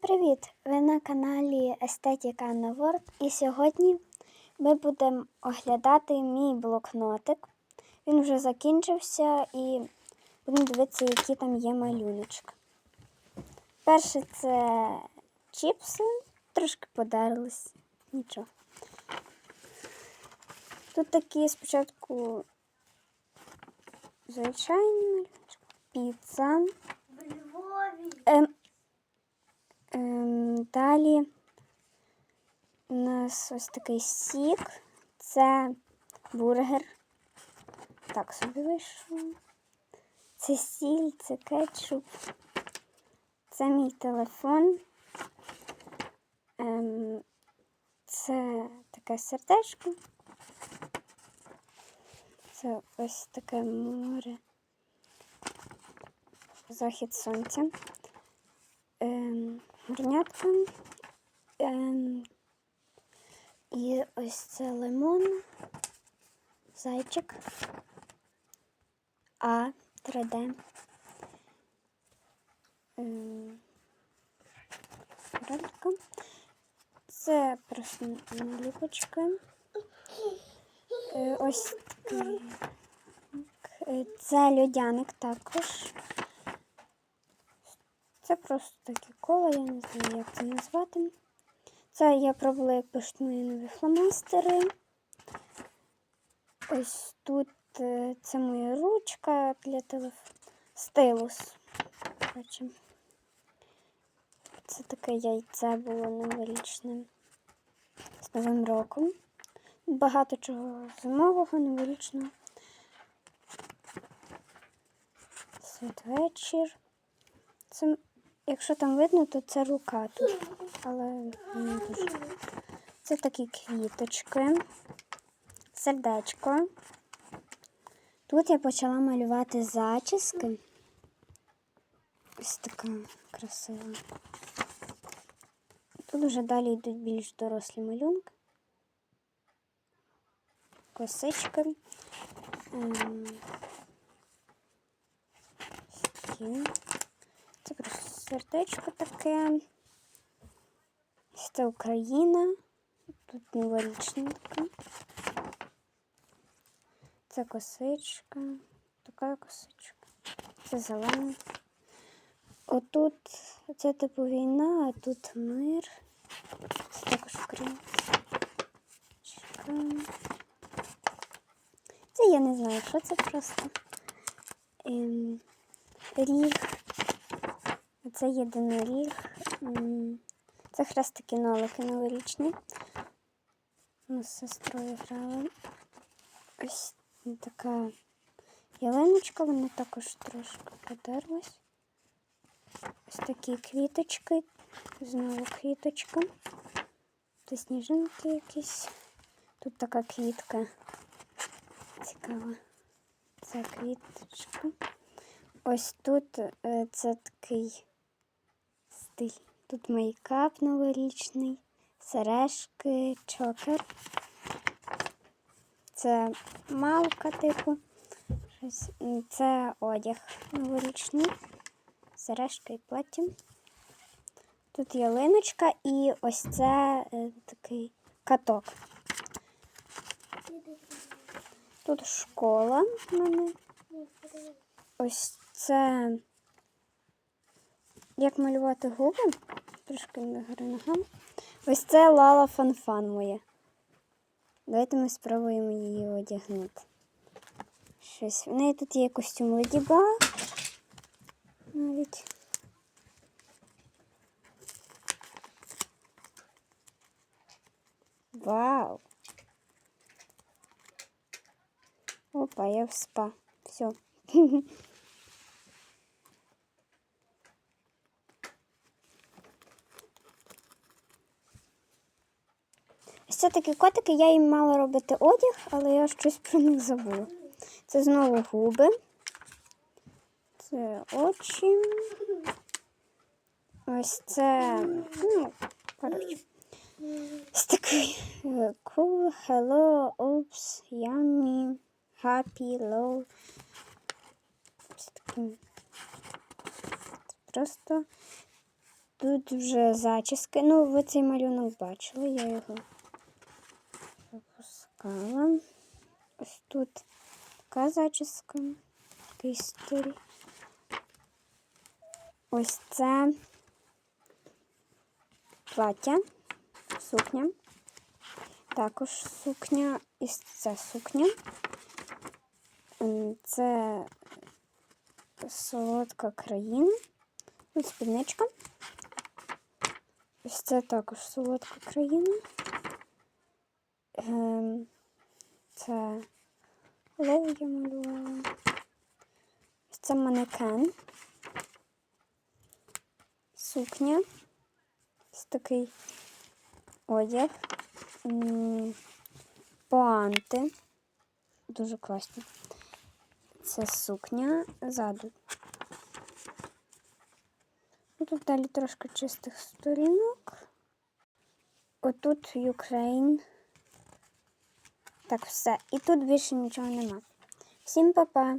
привіт! Ви на каналі Естетіка на Word і сьогодні ми будемо оглядати мій блокнотик. Він вже закінчився і будемо дивитися, які там є малюночки. Перше це чіпси, трошки подерлись, нічого. Тут такі спочатку звичайні малюночки, піца. В Львові. Ем, ем, далі у нас ось такий сік. Це бургер. Так собі вийшло. Це сіль, це кетчуп. Це мій телефон. Ем, це таке сердечко. Це ось таке море. Захід сонця ем, горнятка. Ем, і ось це лимон, зайчик, А 3D. Ем. Це просто наліпочка. Е, ось такий. Е, Це льодяник також. Це просто такі кола, я не знаю, як це назвати. Це я пробувала, як пишуть мої нові фломастери. Ось тут е, це моя ручка для телефону. Стилус. Це таке яйце було новорічне з Новим роком. Багато чого зимового, новорічного. Святвечір. Це, якщо там видно, то це рука тут. Але не дуже. Це такі квіточки, сердечко. Тут я почала малювати зачіски. Ось така красива. Тут вже далі йдуть більш дорослі малюнки. Косички. Ем. Це просто сердечко таке. Це Україна. Тут новорічна така. Це косичка. Така косичка. Це зелена. Отут це типу війна, а тут мир. Це також Україна. Чекаємо. Це я не знаю, що це просто. Ем, ріг. Це єдиноріг. М, Це хрестики нолики новорічні. Ми з сестрою грали. Ось така ялиночка, вона також трошки подерлась. Ось такі квіточки. Знову квіточка. Це сніжинки якісь. Тут така квітка. Цікава. Це квіточка. Ось тут е, це такий стиль. Тут мейкап новорічний, сережки, чокер. Це малка, типу. Це одяг новорічний, сережка і плаття. Тут ялиночка і ось це е, такий каток. Тут школа в мене. Ось це як малювати губи. Трошки не гори ногами. Ось це Лала Фанфан моя. Давайте ми спробуємо її одягнути. Щось. В неї тут є костюм Леді Баг. Навіть. Вау! Опа, я в спа. Все. Такі котики, я їм мала робити одяг, але я щось про них забула. Це знову губи. Це очі. Ось це. Ну, коротше. Ось такий е, cool, hello, oops, yummy, happy, low. Ось такий. Просто Тут вже зачіски. Ну, ви цей малюнок бачили, я його запускала. Ось тут така зачіска, такий стиль. Ось це плаття, сукня. Також сукня і це сукня. Це солодка країна. Ось спідничка. Ось це також солодка країна. Ем, це лев я малювала. Це манекен. Сукня. Ось такий одяг. Пуанти. Дуже класні. Це сукня ззаду. Ну, Тут далі трошки чистих сторінок. Отут Ukraine. Так, все. І тут більше нічого нема. Всім па-па!